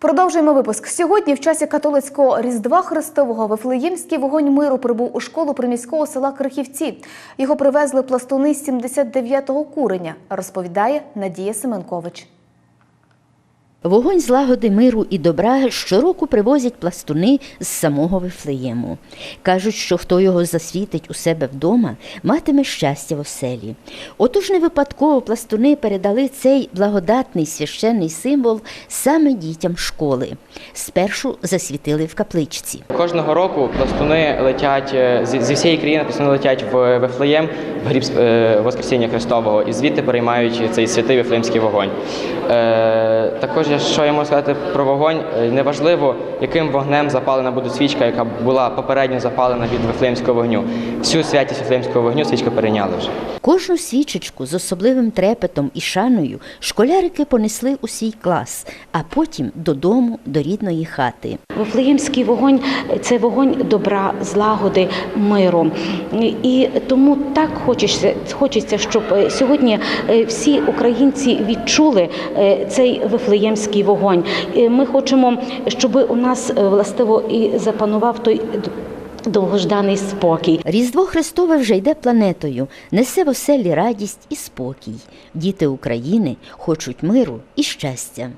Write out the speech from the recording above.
Продовжуємо випуск. Сьогодні, в часі католицького Різдва Христового, Вифлеємський вогонь миру прибув у школу приміського села Крихівці. Його привезли пластуни з 79-го куреня, розповідає Надія Семенкович. Вогонь злагоди миру і добра щороку привозять пластуни з самого Вифлеєму. Кажуть, що хто його засвітить у себе вдома, матиме щастя в оселі. Отож не випадково пластуни передали цей благодатний священний символ саме дітям школи. Спершу засвітили в капличці. Кожного року пластуни летять е, зі всієї країни, пластуни летять в Вифлеєм, в гріб е, Воскресіння Христового, і звідти переймають цей святий Вифлеємський вогонь. Е, також що я можу сказати про вогонь, е, неважливо, яким вогнем запалена буде свічка, яка була попередньо запалена від Вифлеємського вогню. Всю святість Вифлеємського вогню свічка перейняла вже. Кожну свічечку з особливим трепетом і шаною школярики понесли у свій клас, а потім додому, до рідної хати. Вифлеємський вогонь це вогонь добра, злагоди, миру. І тому так хочеться, хочеться, щоб е, сьогодні е, всі українці відчули цей вифлеємський вогонь. Е, Ми хочемо, щоб у нас е, властиво і запанував той довгожданий спокій. Різдво Христове вже йде планетою, несе в оселі радість і спокій. Діти України хочуть миру і щастя.